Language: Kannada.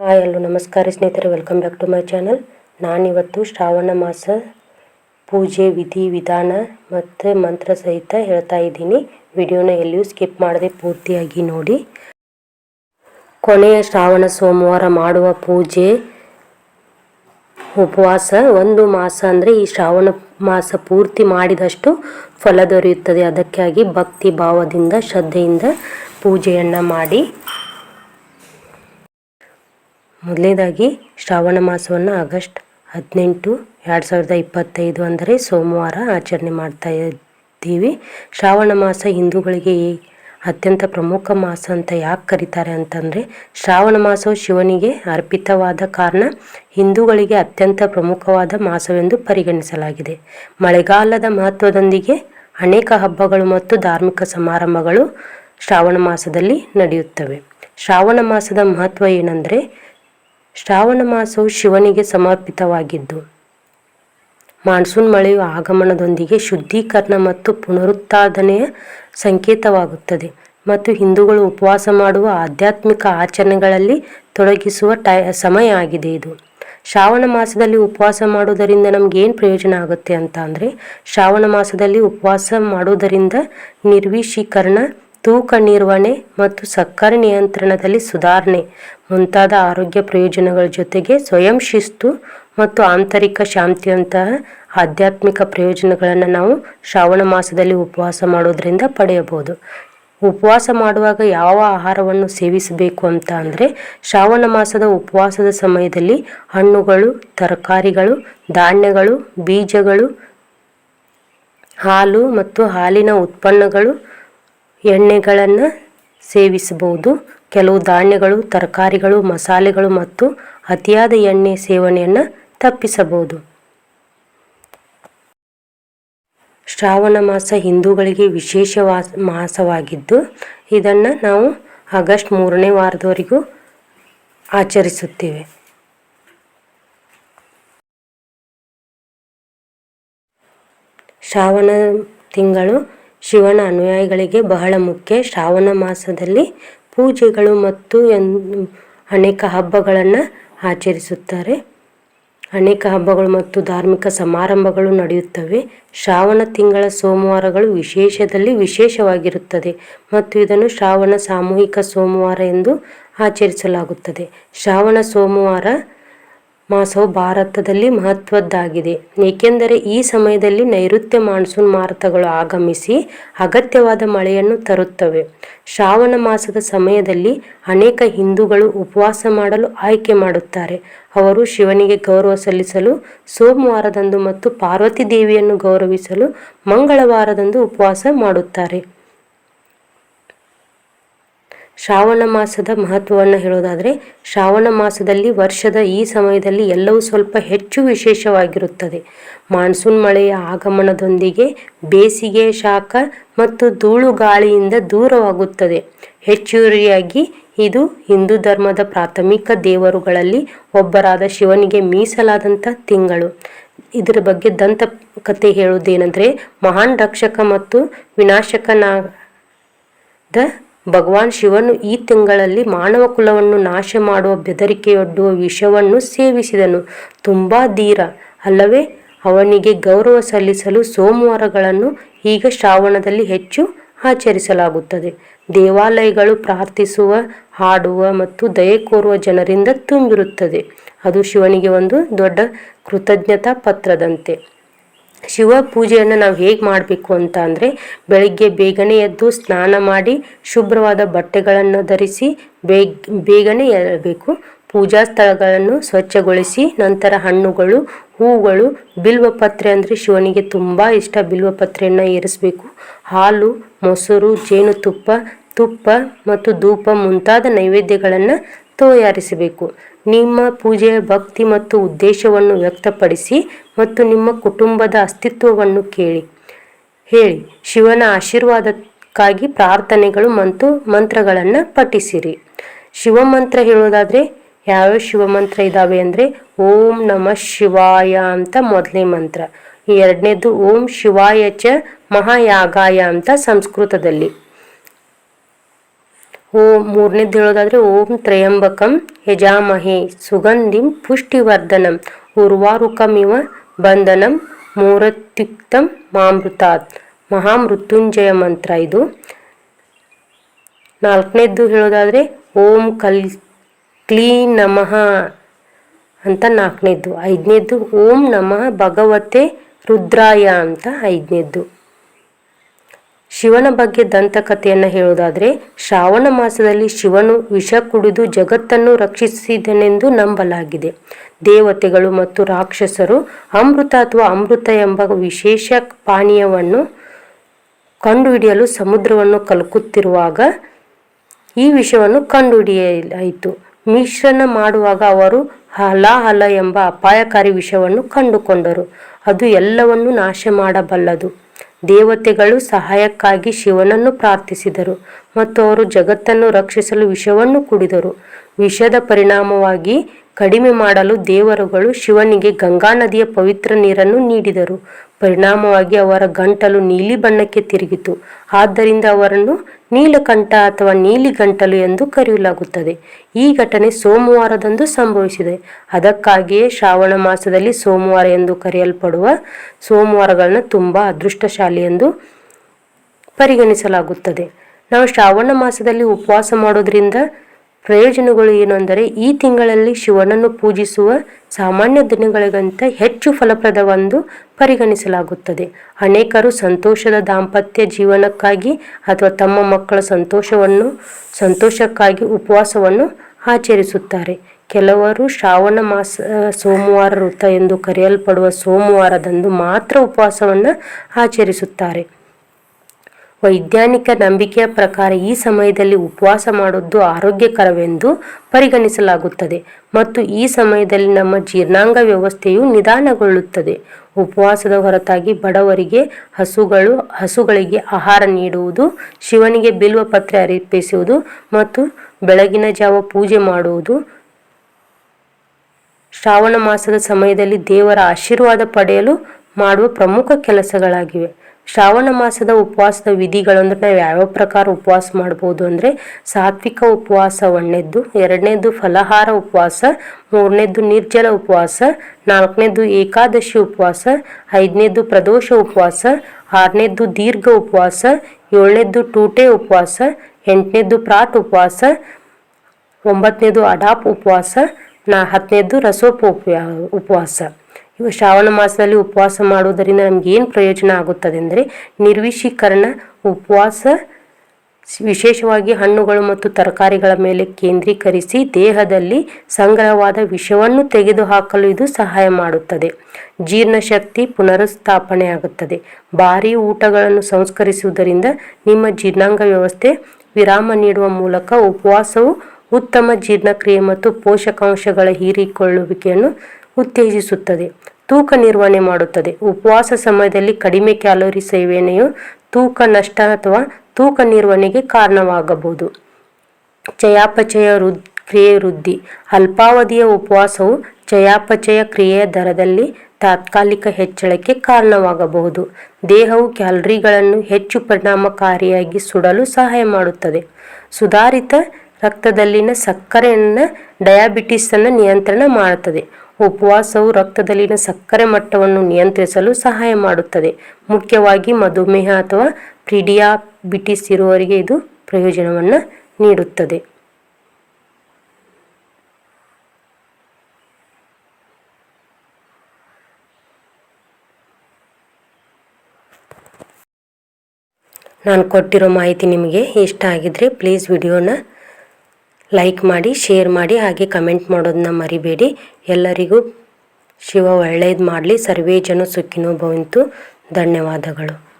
ಹಾಯ್ ಎಲ್ಲೋ ನಮಸ್ಕಾರ ಸ್ನೇಹಿತರೆ welcome back to my channel ನಾನಿವತ್ತು ಶ್ರಾವಣ ಮಾಸ ಪೂಜೆ ವಿಧಿ ವಿಧಾನ ಮತ್ತು ಮಂತ್ರ ಸಹಿತ ಹೇಳ್ತಾ ಇದ್ದೀನಿ. ವಿಡಿಯೋನ ಎಲ್ಲಿಯೂ ಸ್ಕಿಪ್ ಮಾಡದೆ ಪೂರ್ತಿಯಾಗಿ ನೋಡಿ. ಕೊನೆಯ ಶ್ರಾವಣ ಸೋಮವಾರ ಮಾಡುವ ಪೂಜೆ, ಉಪವಾಸ, ಒಂದು ಮಾಸ ಅಂದರೆ ಈ ಶ್ರಾವಣ ಮಾಸ ಪೂರ್ತಿ ಮಾಡಿದಷ್ಟು ಫಲ ದೊರೆಯುತ್ತದೆ. ಅದಕ್ಕಾಗಿ ಭಕ್ತಿ ಭಾವದಿಂದ, ಶ್ರದ್ಧೆಯಿಂದ ಪೂಜೆಯನ್ನು ಮಾಡಿ. ಮೊದಲನೇದಾಗಿ ಶ್ರಾವಣ ಮಾಸವನ್ನು ಆಗಸ್ಟ್ ಹದಿನೆಂಟು ಎರಡು ಸಾವಿರದ ಇಪ್ಪತ್ತೈದು ಅಂದರೆ ಸೋಮವಾರ ಆಚರಣೆ ಮಾಡ್ತಾ ಇದ್ದೀವಿ. ಶ್ರಾವಣ ಮಾಸ ಹಿಂದೂಗಳಿಗೆ ಅತ್ಯಂತ ಪ್ರಮುಖ ಮಾಸ ಅಂತ ಯಾಕೆ ಕರೀತಾರೆ ಅಂತಂದರೆ ಶ್ರಾವಣ ಮಾಸವು ಶಿವನಿಗೆ ಅರ್ಪಿತವಾದ ಕಾರಣ ಹಿಂದೂಗಳಿಗೆ ಅತ್ಯಂತ ಪ್ರಮುಖವಾದ ಮಾಸವೆಂದು ಪರಿಗಣಿಸಲಾಗಿದೆ. ಮಳೆಗಾಲದ ಮಹತ್ವದೊಂದಿಗೆ ಅನೇಕ ಹಬ್ಬಗಳು ಮತ್ತು ಧಾರ್ಮಿಕ ಸಮಾರಂಭಗಳು ಶ್ರಾವಣ ಮಾಸದಲ್ಲಿ ನಡೆಯುತ್ತವೆ. ಶ್ರಾವಣ ಮಾಸದ ಮಹತ್ವ ಏನಂದರೆ ಶ್ರಾವಣ ಮಾಸವು ಶಿವನಿಗೆ ಸಮರ್ಪಿತವಾಗಿದ್ದು, ಮಾನ್ಸೂನ್ ಮಳೆಯು ಆಗಮನದೊಂದಿಗೆ ಶುದ್ಧೀಕರಣ ಮತ್ತು ಪುನರುತ್ಪಾದನೆಯ ಸಂಕೇತವಾಗುತ್ತದೆ ಮತ್ತು ಹಿಂದೂಗಳು ಉಪವಾಸ ಮಾಡುವ ಆಧ್ಯಾತ್ಮಿಕ ಆಚರಣೆಗಳಲ್ಲಿ ತೊಡಗಿಸುವ ಟೈ, ಸಮಯ ಆಗಿದೆ ಇದು. ಶ್ರಾವಣ ಮಾಸದಲ್ಲಿ ಉಪವಾಸ ಮಾಡುವುದರಿಂದ ನಮ್ಗೆ ಏನು ಪ್ರಯೋಜನ ಆಗುತ್ತೆ ಅಂತ ಅಂದರೆ, ಶ್ರಾವಣ ಮಾಸದಲ್ಲಿ ಉಪವಾಸ ಮಾಡುವುದರಿಂದ ನಿರ್ವಿಷೀಕರಣ ತೂಕ ನಿರ್ವಹಣೆ ಮತ್ತು ಸಕ್ಕರೆ ನಿಯಂತ್ರಣದಲ್ಲಿ ಸುಧಾರಣೆ ಮುಂತಾದ ಆರೋಗ್ಯ ಪ್ರಯೋಜನಗಳ ಜೊತೆಗೆ ಸ್ವಯಂ ಶಿಸ್ತು ಮತ್ತು ಆಂತರಿಕ ಶಾಂತಿಯಂತಹ ಆಧ್ಯಾತ್ಮಿಕ ಪ್ರಯೋಜನಗಳನ್ನು ನಾವು ಶ್ರಾವಣ ಮಾಸದಲ್ಲಿ ಉಪವಾಸ ಮಾಡೋದರಿಂದ ಪಡೆಯಬಹುದು. ಉಪವಾಸ ಮಾಡುವಾಗ ಯಾವ ಆಹಾರವನ್ನು ಸೇವಿಸಬೇಕು ಅಂತ ಅಂದರೆ ಶ್ರಾವಣ ಮಾಸದ ಉಪವಾಸದ ಸಮಯದಲ್ಲಿ ಹಣ್ಣುಗಳು, ತರಕಾರಿಗಳು, ಧಾನ್ಯಗಳು, ಬೀಜಗಳು, ಹಾಲು ಮತ್ತು ಹಾಲಿನ ಉತ್ಪನ್ನಗಳು ಎಣ್ಣೆಗಳನ್ನು ಸೇವಿಸಬಹುದು. ಕೆಲವು ಧಾನ್ಯಗಳು, ತರಕಾರಿಗಳು, ಮಸಾಲೆಗಳು ಮತ್ತು ಅತಿಯಾದ ಎಣ್ಣೆ ಸೇವನೆಯನ್ನು ತಪ್ಪಿಸಬಹುದು. ಶ್ರಾವಣ ಮಾಸ ಹಿಂದೂಗಳಿಗೆ ವಿಶೇಷ ಮಾಸವಾಗಿದ್ದು, ಇದನ್ನು ನಾವು ಆಗಸ್ಟ್ ಮೂರನೇ ವಾರದವರೆಗೂ ಆಚರಿಸುತ್ತೇವೆ. ಶ್ರಾವಣ ತಿಂಗಳು ಶಿವನ ಅನುಯಾಯಿಗಳಿಗೆ ಬಹಳ ಮುಖ್ಯ. ಶ್ರಾವಣ ಮಾಸದಲ್ಲಿ ಪೂಜೆಗಳು ಮತ್ತು ಅನೇಕ ಹಬ್ಬಗಳನ್ನು ಆಚರಿಸುತ್ತಾರೆ. ಅನೇಕ ಹಬ್ಬಗಳು ಮತ್ತು ಧಾರ್ಮಿಕ ಸಮಾರಂಭಗಳು ನಡೆಯುತ್ತವೆ. ಶ್ರಾವಣ ತಿಂಗಳ ಸೋಮವಾರಗಳು ವಿಶೇಷದಲ್ಲಿ ವಿಶೇಷವಾಗಿರುತ್ತದೆ ಮತ್ತು ಇದನ್ನು ಶ್ರಾವಣ ಸಾಮೂಹಿಕ ಸೋಮವಾರ ಎಂದು ಆಚರಿಸಲಾಗುತ್ತದೆ. ಶ್ರಾವಣ ಸೋಮವಾರ ಮಾಸವು ಭಾರತದಲ್ಲಿ ಮಹತ್ವದ್ದಾಗಿದೆ. ಏಕೆಂದರೆ ಈ ಸಮಯದಲ್ಲಿ ನೈಋತ್ಯ ಮಾನ್ಸೂನ್ ಮಾರುತಗಳು ಆಗಮಿಸಿ ಅಗತ್ಯವಾದ ಮಳೆಯನ್ನು ತರುತ್ತವೆ. ಶ್ರಾವಣ ಮಾಸದ ಸಮಯದಲ್ಲಿ ಅನೇಕ ಹಿಂದೂಗಳು ಉಪವಾಸ ಮಾಡಲು ಆಯ್ಕೆ ಮಾಡುತ್ತಾರೆ. ಅವರು ಶಿವನಿಗೆ ಗೌರವ ಸಲ್ಲಿಸಲು, ಸೋಮವಾರದಂದು ಮತ್ತು ಪಾರ್ವತಿ ದೇವಿಯನ್ನು ಗೌರವಿಸಲು ಮಂಗಳವಾರದಂದು ಉಪವಾಸ ಮಾಡುತ್ತಾರೆ. ಶ್ರಾವಣ ಮಾಸದ ಮಹತ್ವವನ್ನು ಹೇಳೋದಾದರೆ, ಶ್ರಾವಣ ಮಾಸದಲ್ಲಿ ವರ್ಷದ ಈ ಸಮಯದಲ್ಲಿ ಎಲ್ಲವೂ ಸ್ವಲ್ಪ ಹೆಚ್ಚು ವಿಶೇಷವಾಗಿರುತ್ತದೆ. ಮಾನ್ಸೂನ್ ಮಳೆಯ ಆಗಮನದೊಂದಿಗೆ ಬೇಸಿಗೆ ಶಾಖ ಮತ್ತು ಧೂಳು ಗಾಳಿಯಿಂದ ದೂರವಾಗುತ್ತದೆ. ಹೆಚ್ಚುವರಿಯಾಗಿ ಇದು ಹಿಂದೂ ಧರ್ಮದ ಪ್ರಾಥಮಿಕ ದೇವರುಗಳಲ್ಲಿ ಒಬ್ಬರಾದ ಶಿವನಿಗೆ ಮೀಸಲಾದಂಥ ತಿಂಗಳು. ಇದರ ಬಗ್ಗೆ ದಂತ ಕಥೆ ಹೇಳುವುದೇನೆಂದರೆ ಮಹಾನ್ ರಕ್ಷಕ ಮತ್ತು ವಿನಾಶಕನಾದ ಭಗವಾನ್ ಶಿವನು ಈ ತಿಂಗಳಲ್ಲಿ ಮಾನವ ಕುಲವನ್ನು ನಾಶ ಮಾಡುವ ಬೆದರಿಕೆಯೊಡ್ಡುವ ವಿಷವನ್ನು ಸೇವಿಸಿದನು. ತುಂಬ ಧೀರ. ಅಲ್ಲವೇ, ಅವನಿಗೆ ಗೌರವ ಸಲ್ಲಿಸಲು ಸೋಮವಾರಗಳನ್ನು ಈಗ ಶ್ರಾವಣದಲ್ಲಿ ಹೆಚ್ಚು ಆಚರಿಸಲಾಗುತ್ತದೆ. ದೇವಾಲಯಗಳು ಪ್ರಾರ್ಥಿಸುವ, ಹಾಡುವ ಮತ್ತು ದಯೆ ಕೋರುವ ಜನರಿಂದ ತುಂಬಿರುತ್ತದೆ. ಅದು ಶಿವನಿಗೆ ಒಂದು ದೊಡ್ಡ ಕೃತಜ್ಞತಾ ಪತ್ರದಂತೆ. ಶಿವ ಪೂಜೆಯನ್ನು ನಾವು ಹೇಗೆ ಮಾಡಬೇಕು ಅಂತ ಅಂದರೆ ಬೆಳಗ್ಗೆ ಬೇಗನೆ ಎದ್ದು ಸ್ನಾನ ಮಾಡಿ ಶುಭ್ರವಾದ ಬಟ್ಟೆಗಳನ್ನು ಧರಿಸಿ ಬೇಗ, ಬೇಗನೆ ಏಳಬೇಕು ಪೂಜಾ ಸ್ಥಳಗಳನ್ನು ಸ್ವಚ್ಛಗೊಳಿಸಿ ನಂತರ ಹಣ್ಣುಗಳು ಹೂಗಳು ಬಿಲ್ವಪತ್ರೆ ಅಂದರೆ ಶಿವನಿಗೆ ತುಂಬ ಇಷ್ಟ ಬಿಲ್ವಪತ್ರೆಯನ್ನು ಏರಿಸಬೇಕು. ಹಾಲು, ಮೊಸರು, ಜೇನುತುಪ್ಪ, ತುಪ್ಪ ಮತ್ತು ಧೂಪ ಮುಂತಾದ ನೈವೇದ್ಯಗಳನ್ನು ತಯಾರಿಸಬೇಕು. ನಿಮ್ಮ ಪೂಜೆಯ ಭಕ್ತಿ ಮತ್ತು ಉದ್ದೇಶವನ್ನು ವ್ಯಕ್ತಪಡಿಸಿ ಮತ್ತು ನಿಮ್ಮ ಕುಟುಂಬದ ಅಸ್ತಿತ್ವವನ್ನು ಕೇಳಿ. ಹೇಳಿ. ಶಿವನ ಆಶೀರ್ವಾದಕ್ಕಾಗಿ ಪ್ರಾರ್ಥನೆಗಳು ಮತ್ತು ಮಂತ್ರಗಳನ್ನು ಪಠಿಸಿರಿ. ಶಿವಮಂತ್ರ ಹೇಳೋದಾದರೆ, ಯಾವ್ಯಾವ ಶಿವಮಂತ್ರ ಇದ್ದಾವೆ ಅಂದರೆ, ಓಂ ನಮಃ ಶಿವಾಯ ಅಂತ ಮೊದಲನೇ ಮಂತ್ರ. ಎರಡನೇದು ಓಂ ಶಿವಾಯ ಚ ಮಹಾಯಾಗಾಯ ಅಂತ ಸಂಸ್ಕೃತದಲ್ಲಿ. ಓಂ ಮೂರನೇದ್ದು ಹೇಳೋದಾದರೆ, ಓಂ ತ್ರಯಂಬಕಂ ಯಜಾಮಹೇ ಸುಗಂಧಿಂ ಪುಷ್ಟಿವರ್ಧನಂ ಉರ್ವಾರುಕಮಿವ ಬಂಧನಂ ಮೂರತ್ಯುಕ್ತಂ ಮಾಮೃತಾತ್. ಮಹಾಮೃತ್ಯುಂಜಯ ಮಂತ್ರ ಇದು. ನಾಲ್ಕನೇದ್ದು ಹೇಳೋದಾದರೆ, ಓಂ ಕಲ್ ಕ್ಲೀ ನಮಃ ಅಂತ ನಾಲ್ಕನೇದ್ದು. ಐದನೇದ್ದು, ಓಂ ನಮಃ ಭಗವತೆ ರುದ್ರಾಯ ಅಂತ ಐದನೇದ್ದು. ಶಿವನ ಬಗ್ಗೆ ದಂತಕಥೆಯನ್ನು ಹೇಳುವುದಾದರೆ, ಶ್ರಾವಣ ಮಾಸದಲ್ಲಿ ಶಿವನು ವಿಷ ಕುಡಿದು ಜಗತ್ತನ್ನು ರಕ್ಷಿಸಿದನೆಂದು ನಂಬಲಾಗಿದೆ. ದೇವತೆಗಳು ಮತ್ತು ರಾಕ್ಷಸರು ಅಮೃತ ಅಥವಾ ಅಮೃತ ಎಂಬ ವಿಶೇಷ ಪಾನೀಯವನ್ನು ಕಂಡುಹಿಡಿಯಲು ಸಮುದ್ರವನ್ನು ಕಲಕುತ್ತಿರುವಾಗ ಈ ವಿಷವನ್ನು ಕಂಡುಹಿಡಿಯಲಾಯಿತು. ಮಿಶ್ರಣ ಮಾಡುವಾಗ ಅವರು ಹಲ ಹಲ ಎಂಬ ಅಪಾಯಕಾರಿ ವಿಷವನ್ನು ಕಂಡುಕೊಂಡರು. ಅದು ಎಲ್ಲವನ್ನು ನಾಶ ಮಾಡಬಲ್ಲದು ದೇವತೆಗಳು ಸಹಾಯಕ್ಕಾಗಿ ಶಿವನನ್ನು ಪ್ರಾರ್ಥಿಸಿದರು ಮತ್ತು ಅವರು ಜಗತ್ತನ್ನು ರಕ್ಷಿಸಲು ವಿಷವನ್ನು ಕುಡಿದರು. ವಿಷದ ಪರಿಣಾಮವಾಗಿ ಕಡಿಮೆ ಮಾಡಲು ದೇವರುಗಳು ಶಿವನಿಗೆ ಗಂಗಾ ನದಿಯ ಪವಿತ್ರ ನೀರನ್ನು ನೀಡಿದರು. ಪರಿಣಾಮವಾಗಿ ಅವರ ಗಂಟಲು ನೀಲಿ ಬಣ್ಣಕ್ಕೆ ತಿರುಗಿತು. ಆದ್ದರಿಂದ ಅವರನ್ನು ನೀಲಕಂಠ ಅಥವಾ ನೀಲಿ ಗಂಟಲು ಎಂದು ಕರೆಯಲಾಗುತ್ತದೆ. ಈ ಘಟನೆ ಸೋಮವಾರದಂದು ಸಂಭವಿಸಿದೆ. ಅದಕ್ಕಾಗಿಯೇ ಶ್ರಾವಣ ಮಾಸದಲ್ಲಿ ಸೋಮವಾರ ಎಂದು ಕರೆಯಲ್ಪಡುವ ಸೋಮವಾರಗಳನ್ನ ತುಂಬ ಅದೃಷ್ಟಶಾಲಿ ಎಂದು ಪರಿಗಣಿಸಲಾಗುತ್ತದೆ. ನಾವು ಶ್ರಾವಣ ಮಾಸದಲ್ಲಿ ಉಪವಾಸ ಮಾಡೋದ್ರಿಂದ ಪ್ರಯೋಜನಗಳು ಏನು ಅಂದರೆ ಈ ತಿಂಗಳಲ್ಲಿ ಶಿವನನ್ನು ಪೂಜಿಸುವ ಸಾಮಾನ್ಯ ದಿನಗಳಿಗಿಂತ ಹೆಚ್ಚು ಫಲಪ್ರದವೆಂದು ಪರಿಗಣಿಸಲಾಗುತ್ತದೆ. ಅನೇಕರು ಸಂತೋಷದ ದಾಂಪತ್ಯ ಜೀವನಕ್ಕಾಗಿ ಅಥವಾ ತಮ್ಮ ಮಕ್ಕಳ ಸಂತೋಷವನ್ನು, ಸಂತೋಷಕ್ಕಾಗಿ ಉಪವಾಸವನ್ನು ಆಚರಿಸುತ್ತಾರೆ. ಕೆಲವರು ಶ್ರಾವಣ ಮಾಸ, ಸೋಮವಾರ ವೃತ್ತ ಎಂದು ಕರೆಯಲ್ಪಡುವ ಸೋಮವಾರದಂದು ಮಾತ್ರ ಉಪವಾಸವನ್ನು ಆಚರಿಸುತ್ತಾರೆ. ವೈಜ್ಞಾನಿಕ ನಂಬಿಕೆಯ ಪ್ರಕಾರ ಈ ಸಮಯದಲ್ಲಿ ಉಪವಾಸ ಮಾಡುವುದು ಆರೋಗ್ಯಕರವೆಂದು ಪರಿಗಣಿಸಲಾಗುತ್ತದೆ ಮತ್ತು ಈ ಸಮಯದಲ್ಲಿ ನಮ್ಮ ಜೀರ್ಣಾಂಗ ವ್ಯವಸ್ಥೆಯು ನಿಧಾನಗೊಳ್ಳುತ್ತದೆ. ಉಪವಾಸದ ಹೊರತಾಗಿ ಬಡವರಿಗೆ ಹಸುಗಳು, ಹಸುಗಳಿಗೆ ಆಹಾರ ನೀಡುವುದು, ಶಿವನಿಗೆ ಬಿಲ್ವ ಪತ್ರೆ ಅರ್ಪಿಸುವುದು ಮತ್ತು ಬೆಳಗಿನ ಜಾವ ಪೂಜೆ ಮಾಡುವುದು. ಶ್ರಾವಣ ಮಾಸದ ಸಮಯದಲ್ಲಿ ದೇವರ ಆಶೀರ್ವಾದ ಪಡೆಯಲು ಮಾಡುವ ಪ್ರಮುಖ ಕೆಲಸಗಳಾಗಿವೆ. ಶ್ರಾವಣ ಮಾಸದ ಉಪವಾಸದ ವಿಧಿಗಳು ಅಂದ್ರೆ ನಾವು ಯಾವ್ಯಾವ ಪ್ರಕಾರ ಉಪವಾಸ ಮಾಡ್ಬೋದು ಅಂದರೆ ಸಾತ್ವಿಕ ಉಪವಾಸ ಒಂದನೇದ್ದು ಎರಡನೇದು ಫಲಹಾರ ಉಪವಾಸ, ಮೂರನೇದ್ದು ನಿರ್ಜಲ ಉಪವಾಸ ನಾಲ್ಕನೇದು ಏಕಾದಶಿ ಉಪವಾಸ, ಐದನೇದ್ದು ಪ್ರದೋಷ ಉಪವಾಸ, ಆರನೇದ್ದು ದೀರ್ಘ ಉಪವಾಸ, ಏಳನೇದ್ದು ಟೂಟೆ ಉಪವಾಸ, ಎಂಟನೇದ್ದು ಪ್ರಾಟ್ ಉಪವಾಸ ಒಂಬತ್ತನೇದು ಅಡಾಪ್ ಉಪವಾಸ, ನಾ ಹತ್ತನೇದ್ದು ರಸೋಪ ಉಪವಾಸ. ಇವು ಶ್ರಾವಣ ಮಾಸದಲ್ಲಿ ಉಪವಾಸ ಮಾಡುವುದರಿಂದ ನಮ್ಗೆ ಏನು ಪ್ರಯೋಜನ ಆಗುತ್ತದೆ ಅಂದರೆ ನಿರ್ವಿಷೀಕರಣ, ಉಪವಾಸ, ವಿಶೇಷವಾಗಿ ಹಣ್ಣುಗಳು ಮತ್ತು ತರಕಾರಿಗಳ ಮೇಲೆ ಕೇಂದ್ರೀಕರಿಸಿ ದೇಹದಲ್ಲಿ ಸಂಗ್ರಹವಾದ ವಿಷವನ್ನು ತೆಗೆದುಹಾಕಲು ಇದು ಸಹಾಯ ಮಾಡುತ್ತದೆ. ಜೀರ್ಣಶಕ್ತಿ ಪುನರುಸ್ಥಾಪನೆ ಆಗುತ್ತದೆ ಭಾರೀ ಊಟಗಳನ್ನು ಸಂಸ್ಕರಿಸುವುದರಿಂದ ನಿಮ್ಮ ಜೀರ್ಣಾಂಗ ವ್ಯವಸ್ಥೆ ವಿರಾಮ ನೀಡುವ ಮೂಲಕ ಉಪವಾಸವು ಉತ್ತಮ ಜೀರ್ಣಕ್ರಿಯೆ ಮತ್ತು ಪೋಷಕಾಂಶಗಳ ಹೀರಿಕೊಳ್ಳುವಿಕೆಯನ್ನು ಉತ್ತೇಜಿಸುತ್ತದೆ. ತೂಕ ನಿರ್ವಹಣೆ ಮಾಡುತ್ತದೆ. ಉಪವಾಸ ಸಮಯದಲ್ಲಿ ಕಡಿಮೆ ಕ್ಯಾಲೋರಿ ಸೇವನೆಯು ತೂಕ ನಷ್ಟ ಅಥವಾ ತೂಕ ನಿರ್ವಹಣೆಗೆ ಕಾರಣವಾಗಬಹುದು. ಚಯಾಪಚಯ ವೃದ್ ಕ್ರಿಯೆ ವೃದ್ಧಿ ಅಲ್ಪಾವಧಿಯ ಉಪವಾಸವು ಚಯಾಪಚಯ ಕ್ರಿಯೆಯ ದರದಲ್ಲಿ ತಾತ್ಕಾಲಿಕ ಹೆಚ್ಚಳಕ್ಕೆ ಕಾರಣವಾಗಬಹುದು. ದೇಹವು ಕ್ಯಾಲರಿಗಳನ್ನು ಹೆಚ್ಚು ಪರಿಣಾಮಕಾರಿಯಾಗಿ ಸುಡಲು ಸಹಾಯ ಮಾಡುತ್ತದೆ. ಸುಧಾರಿತ ರಕ್ತದಲ್ಲಿನ ಸಕ್ಕರೆಯನ್ನು, ಡಯಾಬಿಟಿಸನ್ನು ನಿಯಂತ್ರಣ ಮಾಡುತ್ತದೆ. ಉಪವಾಸವು ರಕ್ತದಲ್ಲಿನ ಸಕ್ಕರೆ ಮಟ್ಟವನ್ನು ನಿಯಂತ್ರಿಸಲು ಸಹಾಯ ಮಾಡುತ್ತದೆ. ಮುಖ್ಯವಾಗಿ ಮಧುಮೇಹ ಅಥವಾ ಪ್ರಿಡಿಯಾಬಿಟಿಸ್ ಇರುವವರಿಗೆ ಇದು ಪ್ರಯೋಜನವನ್ನು ನೀಡುತ್ತದೆ. ನಾನು ಕೊಟ್ಟಿರೋ ಮಾಹಿತಿ ನಿಮಗೆ ಇಷ್ಟ ಆಗಿದ್ರೆ ಪ್ಲೀಸ್ ವಿಡಿಯೋನ ಲೈಕ್ ಮಾಡಿ ಶೇರ್ ಮಾಡಿ, ಹಾಗೆ ಕಮೆಂಟ್ ಮಾಡೋದನ್ನ ಮರಿಬೇಡಿ. ಎಲ್ಲರಿಗೂ ಶಿವ ಒಳ್ಳೇದು ಮಾಡಲಿ. ಸರ್ವೇ ಜನ ಸುಖಿನೋ ಭವಂತು. ಧನ್ಯವಾದಗಳು.